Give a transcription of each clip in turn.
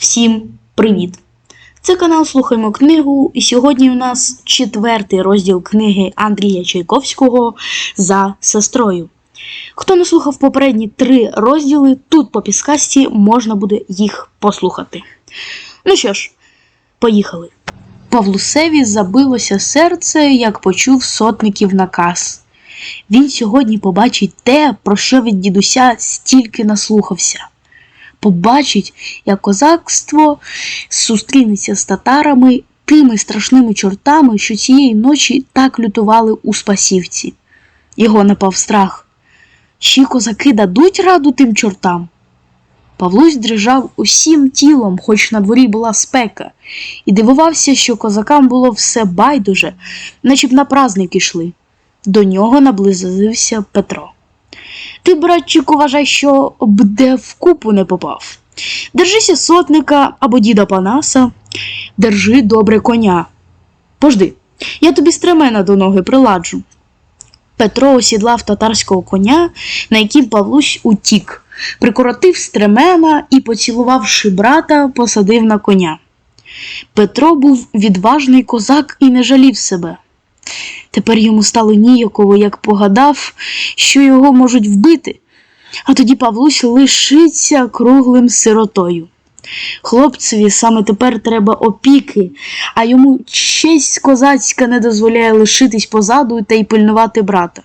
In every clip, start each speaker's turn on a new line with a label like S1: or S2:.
S1: Всім привіт! Це канал Слухаймо книгу, і сьогодні у нас четвертий розділ книги Андрія Чайковського за сестрою. Хто не слухав попередні три розділи, тут по підсказці можна буде їх послухати. Ну що ж, поїхали. Павлусеві забилося серце, як почув сотників наказ. Він сьогодні побачить те, про що від дідуся стільки наслухався. Побачить, як козакство зустрінеться з татарами тими страшними чортами, що цієї ночі так лютували у Спасівці. Його напав страх. Чи козаки дадуть раду тим чортам? Павлусь дрижав усім тілом, хоч на дворі була спека, і дивувався, що козакам було все байдуже, наче б на праздник ішли. До нього наблизився Петро. Ти, братчику, вважай, що б де в купу не попав. Держися сотника або діда Панаса, держи добре коня. Пожди, я тобі стремена до ноги приладжу. Петро осідлав татарського коня, на яким Павлусь утік, прикоротив стремена і, поцілувавши брата, посадив на коня. Петро був відважний козак і не жалів себе. Тепер йому стало ніяково, як погадав, що його можуть вбити, а тоді Павлусь лишиться круглим сиротою. Хлопцеві саме тепер треба опіки, а йому честь козацька не дозволяє лишитись позаду та й пильнувати брата.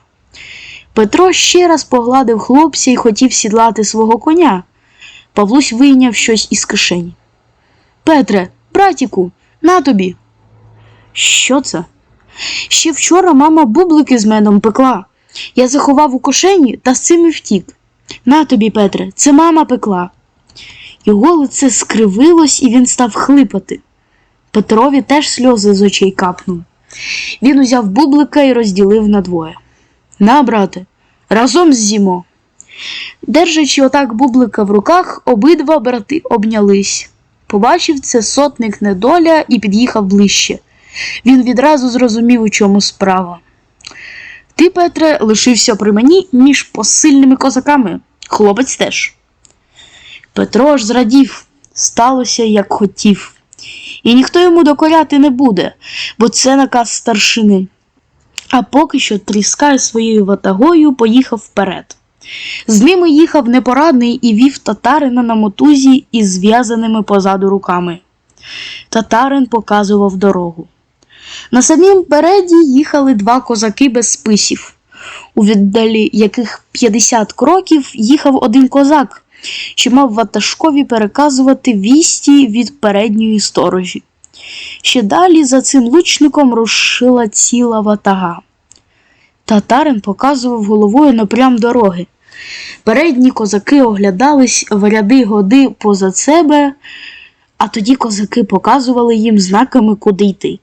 S1: Петро ще раз погладив хлопця і хотів сідлати свого коня. Павлусь вийняв щось із кишені. Петре, братіку, на тобі. Що це? Ще вчора мама бублики з медом пекла. Я заховав у кошені та з цим і втік. На тобі, Петре, це мама пекла. Його лице скривилось, і він став хлипати. Петрові теж сльози з очей капнув. Він узяв бублика і розділив надвоє. На, брате, разом з'їмо. Держачи отак бублика в руках, обидва брати обнялись. Побачив це сотник недоля і під'їхав ближче. Він відразу зрозумів, у чому справа. Ти, Петре, лишився при мені між посильними козаками. Хлопець теж. Петро аж зрадів, сталося, як хотів. І ніхто йому докоряти не буде, бо це наказ старшини. А поки що тріскає своєю ватагою поїхав вперед. З ними їхав непорадний і вів татарина на мотузі із зв'язаними позаду руками. Татарин показував дорогу. На самім переді їхали два козаки без списів, у віддалі яких 50 кроків їхав один козак, що мав ватажкові переказувати вісті від передньої сторожі. Ще далі за цим лучником рушила ціла ватага. Татарин показував головою напрям дороги. Передні козаки оглядались в ряди годи поза себе, а тоді козаки показували їм знаками, куди йти.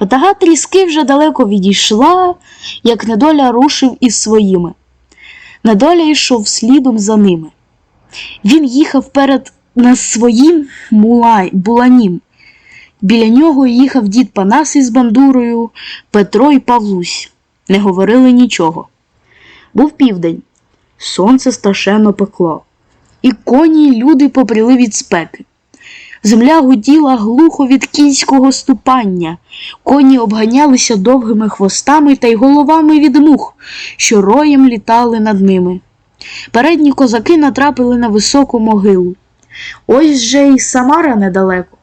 S1: Ватага тріски вже далеко відійшла, як недоля рушив із своїми. Недоля йшов слідом за ними. Він їхав перед на своїм мулай, буланім. Біля нього їхав дід Панас із бандурою, Петро і Павлусь. Не говорили нічого. Був південь. Сонце страшенно пекло, і коні й люди попріли від спеки. Земля гуділа глухо від кінського ступання, коні обганялися довгими хвостами та й головами від мух, що роєм літали над ними. Передні козаки натрапили на високу могилу. Ось же й Самара недалеко.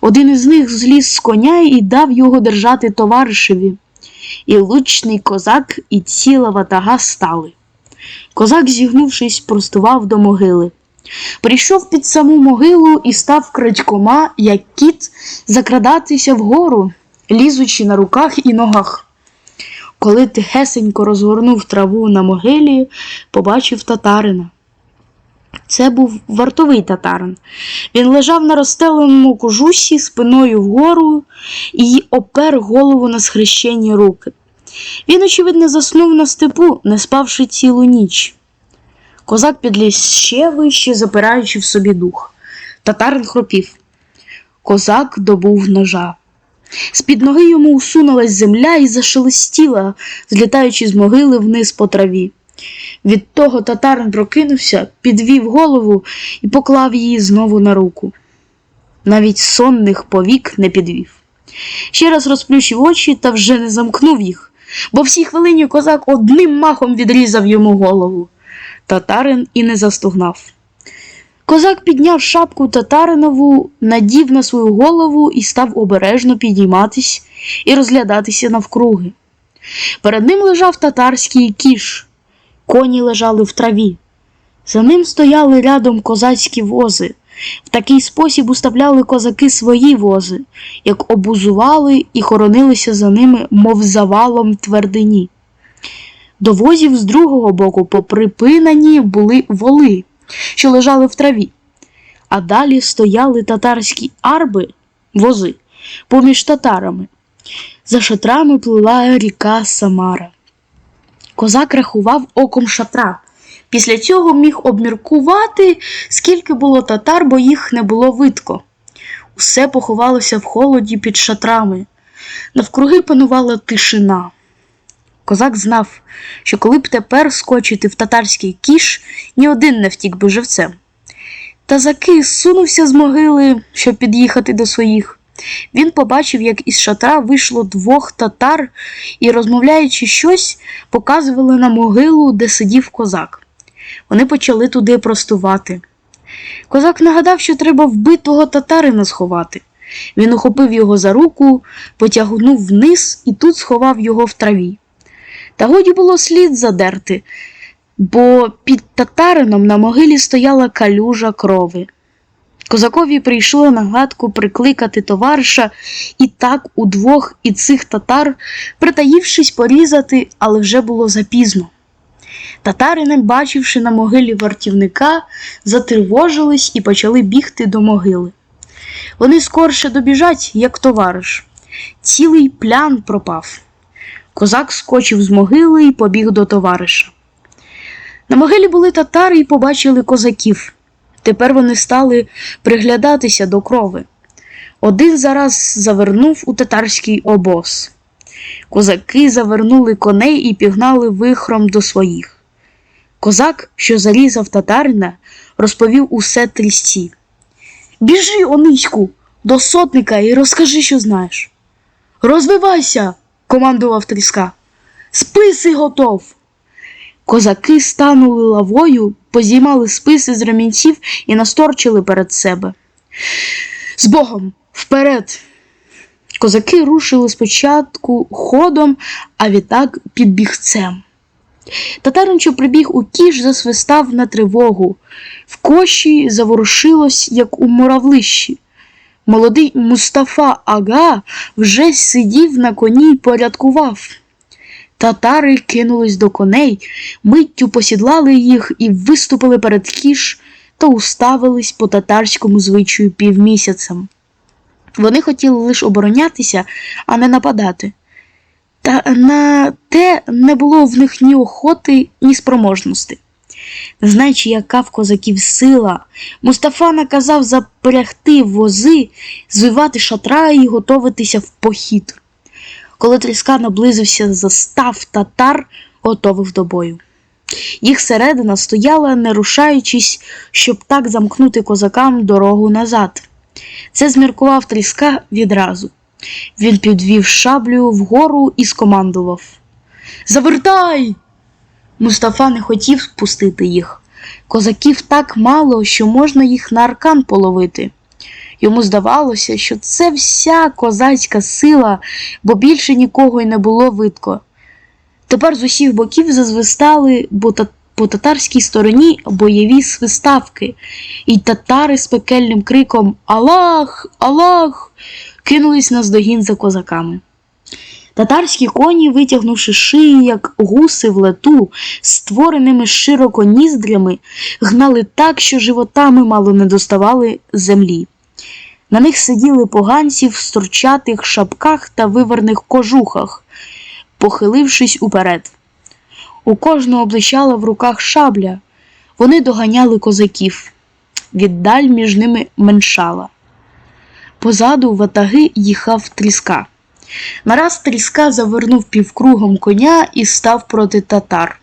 S1: Один із них зліз з коня і дав його держати товаришеві. І лучний козак, і ціла ватага стали. Козак, зігнувшись, простував до могили. Прийшов під саму могилу і став крадькома, як кіт, закрадатися вгору, лізучи на руках і ногах. Коли тихесенько розгорнув траву на могилі, побачив татарина. Це був вартовий татарин. Він лежав на розстеленому кожусі спиною вгору і опер голову на схрещені руки. Він, очевидно, заснув на степу, не спавши цілу ніч. Козак підліз ще вище, запираючи в собі дух. Татарин хропів. Козак добув ножа. З-під ноги йому усунулась земля і зашелестіла, злітаючи з могили вниз по траві. Від того татарин прокинувся, підвів голову і поклав її знову на руку. навіть сонних повік не підвів. Ще раз розплющив очі та вже не замкнув їх, бо всій хвилині козак одним махом відрізав йому голову. Татарин і не застогнав. Козак підняв шапку татаринову, надів на свою голову і став обережно підійматись і розглядатися навкруги. Перед ним лежав татарський кіш, коні лежали в траві. За ним стояли рядом козацькі вози. В такий спосіб уставляли козаки свої вози, як обузували і хоронилися за ними, мов завалом твердині. До возів з другого боку поприпинені були воли, що лежали в траві, а далі стояли татарські арби, вози, поміж татарами. За шатрами плила ріка Самара. Козак рахував оком шатра. Після цього міг обміркувати, скільки було татар, бо їх не було видко. Усе поховалося в холоді під шатрами. Навкруги панувала тишина. Козак знав, що коли б тепер скочити в татарський кіш, ні один не втік би живцем. Та заки сунувся з могили, щоб під'їхати до своїх. Він побачив, як із шатра вийшло двох татар і, розмовляючи щось, показували на могилу, де сидів козак. Вони почали туди простувати. Козак нагадав, що треба вбитого татарина сховати. Він ухопив його за руку, потягнув вниз і тут сховав його в траві. Та годі було слід задерти, бо під татарином на могилі стояла калюжа крови. Козакові прийшло на гадку прикликати товариша і так удвох і цих татар, притаївшись порізати, але вже було запізно. Татари, не бачивши на могилі вартівника, затривожились і почали бігти до могили. Вони скорше добіжать, як товариш. Цілий плян пропав. Козак скочив з могили і побіг до товариша. На могилі були татари і побачили козаків. Тепер вони стали приглядатися до крови. Один зараз завернув у татарський обоз. Козаки завернули коней і пігнали вихром до своїх. Козак, що зарізав татарина, розповів усе трісці. Біжи, Ониську, до сотника і розкажи, що знаєш. Розвивайся, командував тріска. Списи готов. Козаки станули лавою, позіймали списи з ремінців і насторчили перед себе. З Богом, вперед! Козаки рушили спочатку ходом, а відтак під бігцем. Татарин, прибіг у кіш, засвистав на тривогу. В коші заворушилось, як у муравлищі. Молодий Мустафа Ага вже сидів на коні й порядкував. Татари кинулись до коней, миттю посідлали їх і виступили перед кіш та уставились по татарському звичаю півмісяцем. Вони хотіли лише оборонятися, а не нападати. Та на те не було в них ні охоти, ні спроможності. Знаючи, яка в козаків сила, Мустафа наказав запрягти вози, звивати шатра і готуватися в похід. Коли тріска наблизився застав татар, готових до бою. Їх середина стояла, не рушаючись, щоб так замкнути козакам дорогу назад. Це зміркував тріска відразу. Він підвів шаблю вгору і скомандував Завертай! Мустафа не хотів пустити їх. Козаків так мало, що можна їх на аркан половити. Йому здавалося, що це вся козацька сила, бо більше нікого й не було видко. Тепер з усіх боків зазвистали, по татарській стороні бойові свиставки, і татари з пекельним криком Аллах! Аллах! кинулись наздогін за козаками. Татарські коні, витягнувши шиї, як гуси в лету, створеними широко ніздрями, гнали так, що животами мало не доставали землі. На них сиділи поганці в сторчатих шапках та виверних кожухах, похилившись уперед. У кожного блищала в руках шабля. Вони доганяли козаків. Віддаль між ними меншала. Позаду ватаги їхав тріска. Нараз тріска завернув півкругом коня і став проти татар.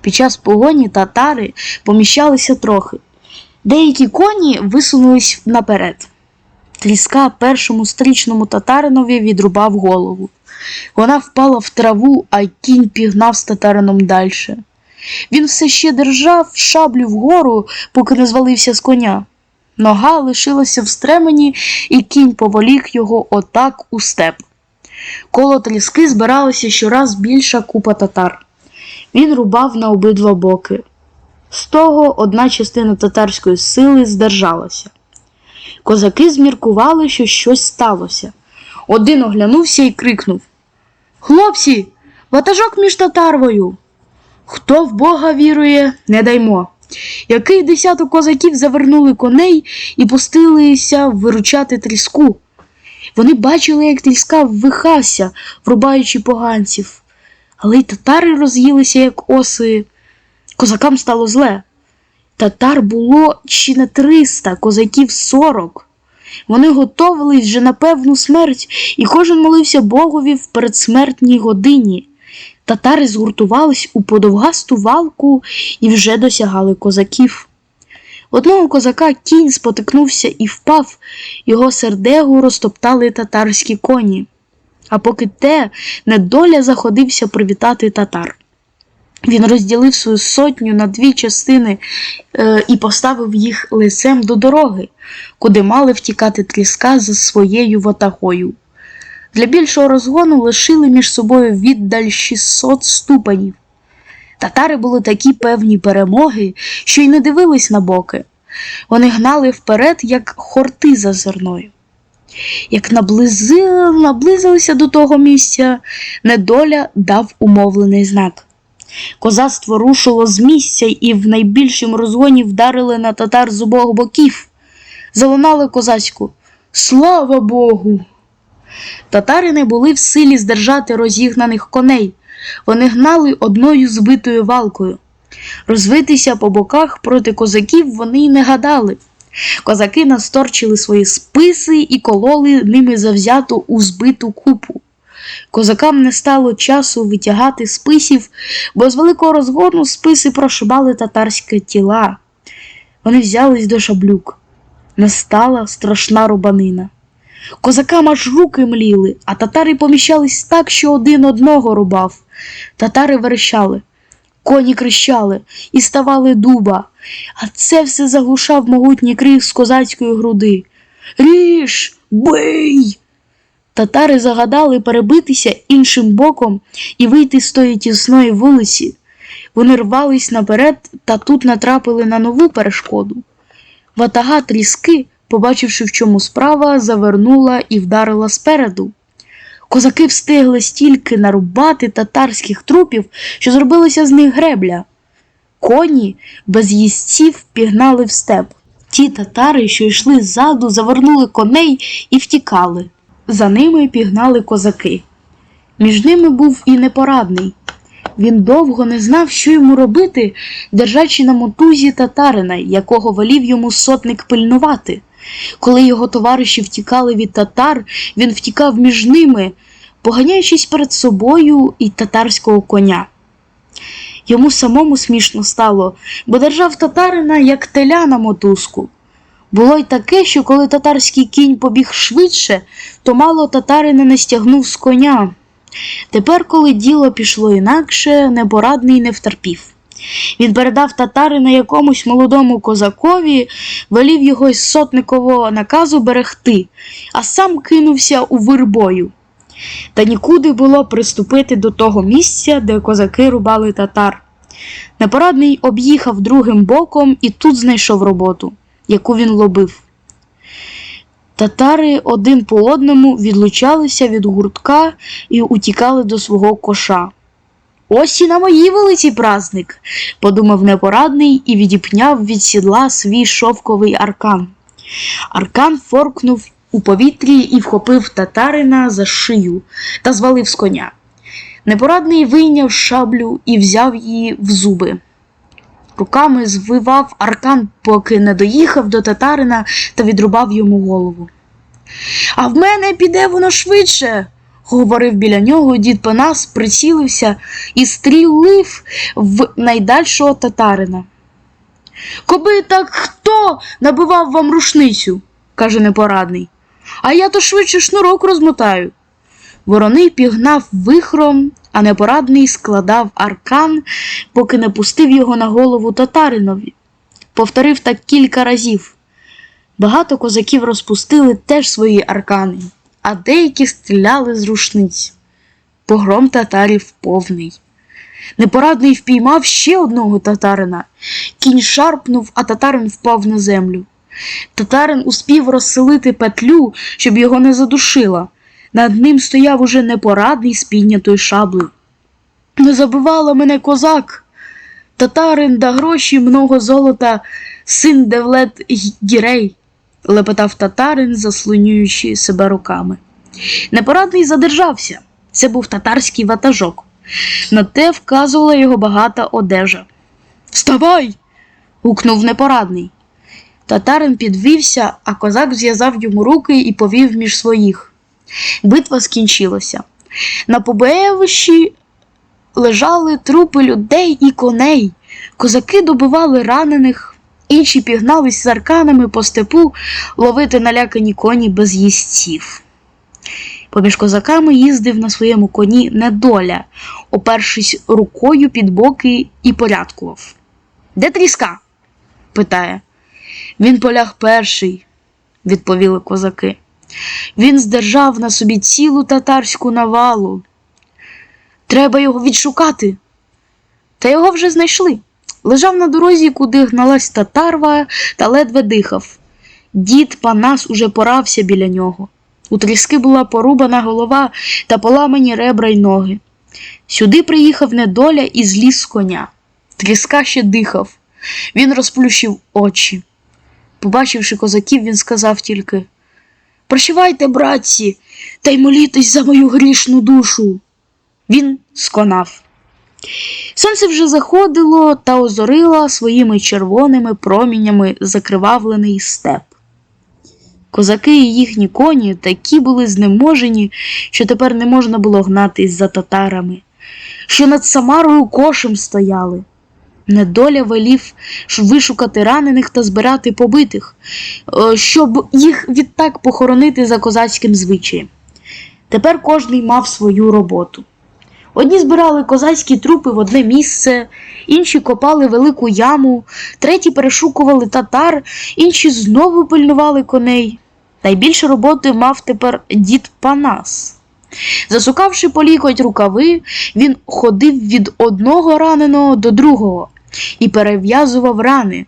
S1: Під час погоні татари поміщалися трохи. Деякі коні висунулись наперед. Тріска першому стрічному татаринові відрубав голову. Вона впала в траву, а кінь пігнав з татарином далі. Він все ще держав шаблю вгору, поки не звалився з коня. Нога лишилася в стремені, і кінь поволік його отак у степ. Коло тріски збиралася щораз більша купа татар. Він рубав на обидва боки. З того одна частина татарської сили здержалася. Козаки зміркували, що щось сталося. Один оглянувся і крикнув Хлопці, ватажок між татарвою. Хто в Бога вірує, не даймо. Який десяток козаків завернули коней і пустилися виручати тріску. Вони бачили, як тріска ввихався, врубаючи поганців. Але й татари роз'їлися, як оси. Козакам стало зле. Татар було чи не триста, козаків сорок. Вони готовились вже на певну смерть, і кожен молився Богові в передсмертній годині. Татари згуртувались у подовгасту валку і вже досягали козаків. Одного козака кінь спотикнувся і впав, його сердегу розтоптали татарські коні. А поки те, недоля заходився привітати татар. Він розділив свою сотню на дві частини е, і поставив їх лицем до дороги, куди мали втікати тріска за своєю ватагою. Для більшого розгону лишили між собою віддаль 600 ступенів. Татари були такі певні перемоги, що й не дивились на боки. Вони гнали вперед, як хорти за зерною. Як наблизи... наблизилися до того місця, недоля дав умовлений знак. Козацтво рушило з місця і в найбільшому розгоні вдарили на татар з обох боків. Залунали козацьку Слава Богу! Татари не були в силі здержати розігнаних коней. Вони гнали одною збитою валкою. Розвитися по боках проти козаків вони й не гадали. Козаки насторчили свої списи і кололи ними завзято у збиту купу. Козакам не стало часу витягати списів, бо з великого розгону списи прошибали татарські тіла. Вони взялись до шаблюк. Настала страшна рубанина. Козакам аж руки мліли, а татари поміщались так, що один одного рубав. Татари верещали, коні кричали і ставали дуба, а це все заглушав могутній крик з козацької груди. Ріж, бий! Татари загадали перебитися іншим боком і вийти з тої тісної вулиці. Вони рвались наперед та тут натрапили на нову перешкоду. Ватага тріски, побачивши, в чому справа, завернула і вдарила спереду. Козаки встигли стільки нарубати татарських трупів, що зробилася з них гребля. Коні без їстців пігнали в степ. Ті татари, що йшли ззаду, завернули коней і втікали. За ними пігнали козаки. Між ними був і непорадний. Він довго не знав, що йому робити, держачи на мотузі татарина, якого волів йому сотник пильнувати. Коли його товариші втікали від татар, він втікав між ними, поганяючись перед собою і татарського коня. Йому самому смішно стало, бо держав татарина як теля на мотузку. Було й таке, що коли татарський кінь побіг швидше, то мало татарина не стягнув з коня. Тепер, коли діло пішло інакше, непорадний не втерпів. Він передав татарина якомусь молодому козакові, велів його із сотникового наказу берегти, а сам кинувся у вирбою. Та нікуди було приступити до того місця, де козаки рубали татар. Непорадний об'їхав другим боком і тут знайшов роботу, яку він лобив. Татари один по одному відлучалися від гуртка і утікали до свого коша. Ось і на моїй вулиці праздник, подумав непорадний і відіпняв від сідла свій шовковий аркан. Аркан форкнув у повітрі і вхопив татарина за шию та звалив з коня. Непорадний вийняв шаблю і взяв її в зуби. Руками звивав аркан, поки не доїхав до татарина та відрубав йому голову. А в мене піде воно швидше, говорив біля нього дід Панас, прицілився і стрілив в найдальшого татарина. Коби так хто набивав вам рушницю, каже непорадний. А я то швидше шнурок розмотаю. Вороний пігнав вихром, а непорадний складав аркан, поки не пустив його на голову татаринові. Повторив так кілька разів. Багато козаків розпустили теж свої аркани, а деякі стріляли з рушниць. Погром татарів повний. Непорадний впіймав ще одного татарина. Кінь шарпнув, а татарин впав на землю. Татарин успів розселити петлю, щоб його не задушила. Над ним стояв уже непорадний з піднятою шаблею. Не забивала мене козак. Татарин да гроші, много золота, син Девлет Гірей, лепетав татарин, заслонюючи себе руками. Непорадний задержався. Це був татарський ватажок. На те вказувала його багата одежа. Вставай. гукнув непорадний. Татарин підвівся, а козак зв'язав йому руки і повів між своїх. Битва скінчилася. На побоєвищі лежали трупи людей і коней. Козаки добивали ранених, інші пігнались з арканами по степу ловити налякані коні без їстців. Поміж козаками їздив на своєму коні недоля, опершись рукою під боки і порядкував. Де тріска? питає. Він поляг перший, відповіли козаки. Він здержав на собі цілу татарську навалу. Треба його відшукати. Та його вже знайшли. Лежав на дорозі, куди гналась татарва та ледве дихав. Дід Панас уже порався біля нього. У тріски була порубана голова та поламані ребра й ноги. Сюди приїхав недоля і зліз коня. Тріска ще дихав. Він розплющив очі. Побачивши козаків, він сказав тільки Прощавайте, братці, та й молітесь за мою грішну душу. Він сконав. Сонце вже заходило та озорило своїми червоними промінями закривавлений степ. Козаки і їхні коні такі були знеможені, що тепер не можна було гнатись за татарами, що над Самарою кошем стояли. Недоля велів вишукати ранених та збирати побитих, е, щоб їх відтак похоронити за козацьким звичаєм. Тепер кожний мав свою роботу. Одні збирали козацькі трупи в одне місце, інші копали велику яму, треті перешукували татар, інші знову пильнували коней. Найбільше роботи мав тепер дід Панас. Засукавши по лікоть рукави, він ходив від одного раненого до другого і перев'язував рани.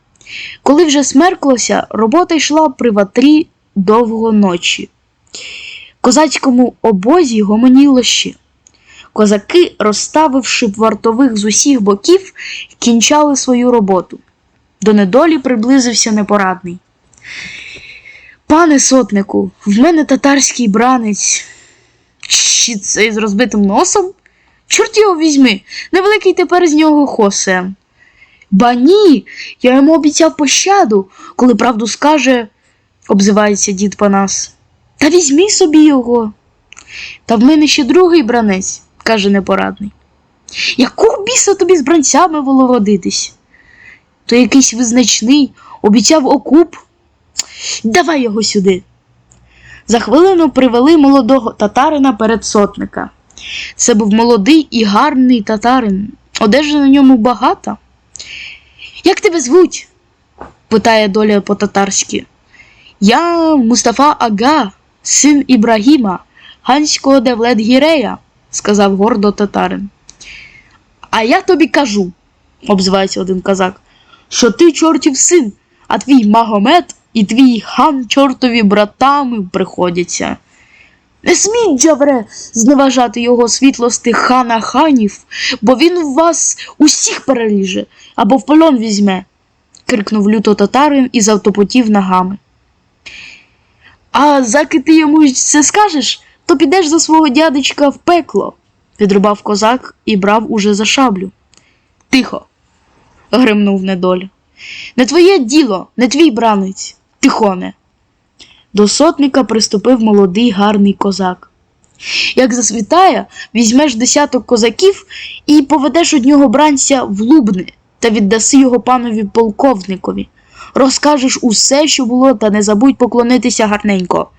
S1: Коли вже смерклося, робота йшла при ватрі довго ночі. Козацькому обозі гомоніло ще. Козаки, розставивши вартових з усіх боків, кінчали свою роботу. До недолі приблизився непорадний. Пане сотнику, в мене татарський бранець. Чи цей з розбитим носом? Чорт його візьми, невеликий тепер з нього хосе. Ба ні, я йому обіцяв пощаду, коли правду скаже, обзивається дід Панас. Та візьми собі його. Та в мене ще другий бранець, каже непорадний. Якого біса тобі з бранцями воловодитись? То якийсь визначний, обіцяв окуп. Давай його сюди. За хвилину привели молодого татарина перед сотника. Це був молодий і гарний татарин. Одежі на ньому багата. Як тебе звуть? питає доля по-татарськи. Я Мустафа Ага, син Ібрагіма, ганського Девлет Гірея, сказав гордо татарин. А я тобі кажу, обзивається один казак, що ти чортів син, а твій Магомед і твій хан чортові братами приходяться. Не сміть, Джавре, зневажати його світлости хана ханів, бо він вас усіх переліже або в полон візьме, крикнув люто татарин і завтопотів ногами. А заки ти йому це скажеш, то підеш за свого дядечка в пекло, підрубав козак і брав уже за шаблю. Тихо. гримнув недоля. Не твоє діло, не твій бранець, тихоне. До сотника приступив молодий гарний козак. Як засвітає, візьмеш десяток козаків і поведеш од нього бранця в Лубни та віддаси його панові полковникові. Розкажеш усе, що було, та не забудь поклонитися гарненько.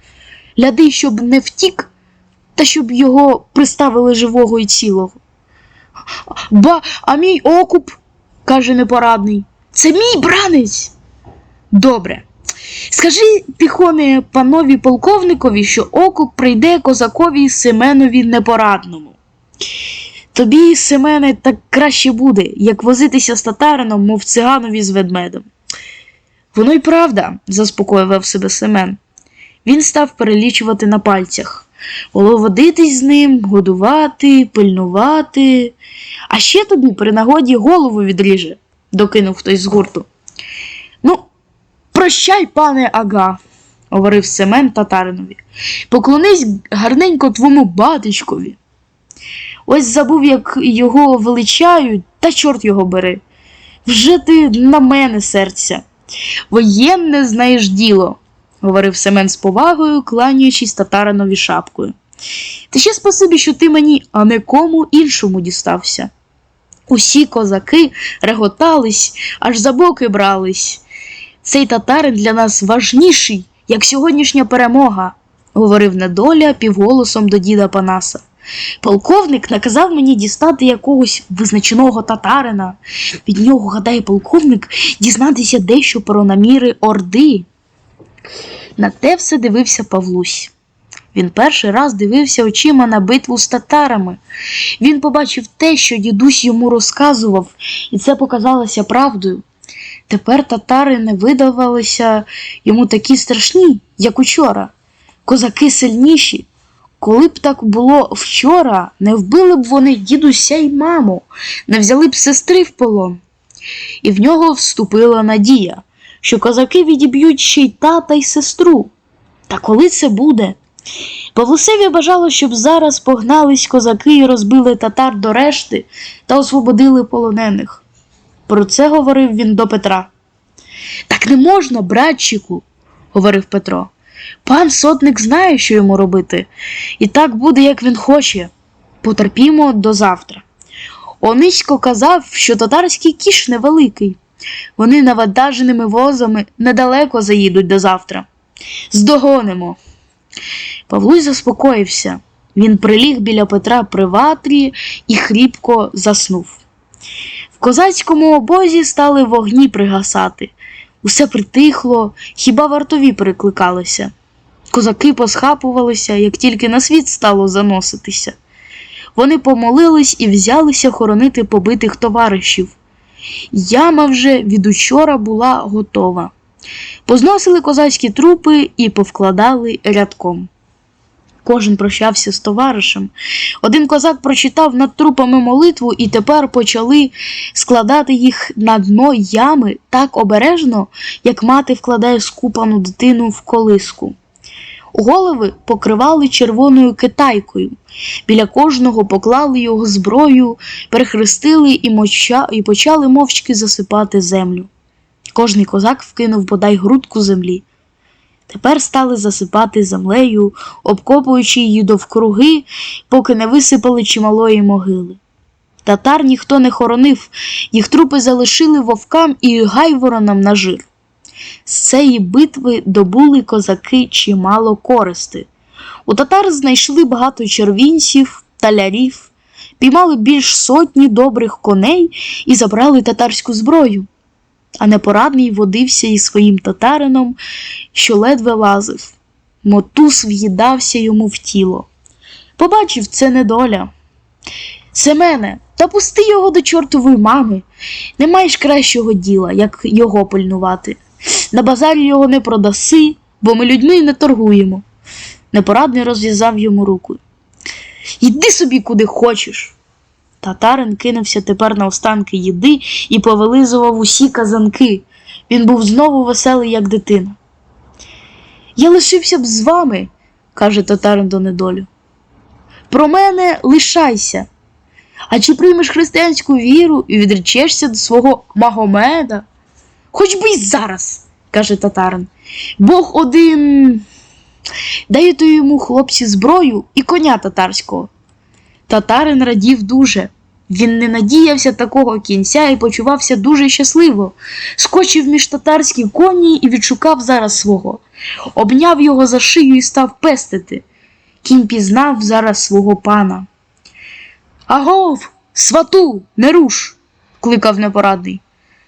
S1: ляди, щоб не втік, та щоб його приставили живого і цілого. Ба, а мій окуп, каже непорадний, це мій бранець. Добре. Скажи, тихоне, панові полковникові, що окуп прийде козакові Семенові непорадному. Тобі, Семене, так краще буде, як возитися з татарином, мов циганові з ведмедем. Воно й правда, заспокоював себе Семен. Він став перелічувати на пальцях. Було водитись з ним, годувати, пильнувати. А ще тобі при нагоді голову відріже, докинув хтось з гурту. Ну, прощай, пане Ага, говорив Семен татаринові. Поклонись гарненько твому батечкові. Ось забув, як його величають, та чорт його бери. Вже ти на мене серця. Воєнне знаєш діло, говорив Семен з повагою, кланяючись татаринові шапкою. Ти ще спасибі, що ти мені, а не кому іншому дістався. Усі козаки реготались, аж за боки брались. Цей татарин для нас важніший, як сьогоднішня перемога, говорив недоля півголосом до діда Панаса. Полковник наказав мені дістати якогось визначеного татарина. Від нього, гадає полковник, дізнатися дещо про наміри Орди. На те все дивився Павлусь. Він перший раз дивився очима на битву з татарами. Він побачив те, що дідусь йому розказував, і це показалося правдою. Тепер татари не видавалися йому такі страшні, як учора. Козаки сильніші. Коли б так було вчора, не вбили б вони дідуся й маму, не взяли б сестри в полон. І в нього вступила надія, що козаки відіб'ють ще й тата й сестру. Та коли це буде? Павлусеві бажало, щоб зараз погнались козаки і розбили татар до решти та освободили полонених. Про це говорив він до Петра. Так не можна, братчику, говорив Петро. Пан сотник знає, що йому робити, і так буде, як він хоче. Потерпімо до завтра. Онисько казав, що татарський кіш невеликий. Вони навантаженими возами недалеко заїдуть до завтра. Здогонимо. Павлуй заспокоївся. Він приліг біля Петра при ватрі і хріпко заснув. В козацькому обозі стали вогні пригасати. Усе притихло, хіба вартові перекликалися. Козаки посхапувалися, як тільки на світ стало заноситися. Вони помолились і взялися хоронити побитих товаришів. Яма вже від учора була готова. Позносили козацькі трупи і повкладали рядком. Кожен прощався з товаришем. Один козак прочитав над трупами молитву, і тепер почали складати їх на дно ями так обережно, як мати вкладає скупану дитину в колиску. Голови покривали червоною китайкою. Біля кожного поклали його зброю, перехрестили і, моча... і почали мовчки засипати землю. Кожний козак вкинув бодай грудку землі. Тепер стали засипати землею, обкопуючи її довкруги, поки не висипали чималої могили. Татар ніхто не хоронив, їх трупи залишили вовкам і гайворонам на жир. З цієї битви добули козаки чимало користи. У татар знайшли багато червінців, талярів, піймали більш сотні добрих коней і забрали татарську зброю. А непорадний водився із своїм татарином, що ледве лазив. Мотус в'їдався йому в тіло. Побачив це недоля. Семене, та пусти його до чортової мами. Не маєш кращого діла, як його пильнувати. На базарі його не продаси, бо ми людьми не торгуємо. Непорадний розв'язав йому руку. Йди собі куди хочеш. Татарин кинувся тепер на останки їди і повилизував усі казанки. Він був знову веселий, як дитина. Я лишився б з вами, каже татарин до недолю. Про мене лишайся. А чи приймеш християнську віру і відречешся до свого Магомеда? Хоч би й зараз, каже татарин. Бог один. Дайте йому хлопці зброю і коня татарського. Татарин радів дуже. Він не надіявся такого кінця і почувався дуже щасливо. Скочив між татарські коні і відшукав зараз свого. Обняв його за шию і став пестити. Кінь пізнав зараз свого пана. Агов, свату, не руш, кликав непорадний.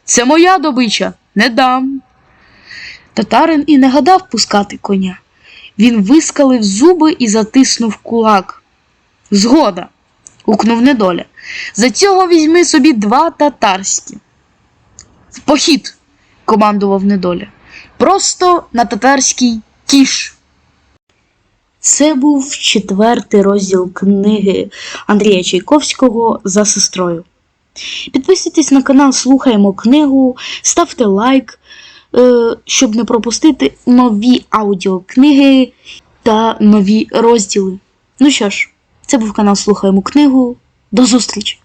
S1: Це моя добича, не дам. Татарин і не гадав пускати коня. Він вискалив зуби і затиснув кулак. Згода. гукнув недоля. За цього візьми собі два татарські. В похід, командував недоля. Просто на татарський кіш. Це був четвертий розділ книги Андрія Чайковського за сестрою. Підписуйтесь на канал, слухаємо книгу, ставте лайк, щоб не пропустити нові аудіокниги та нові розділи. Ну що ж, це був канал Слухаємо книгу. До зустрічі!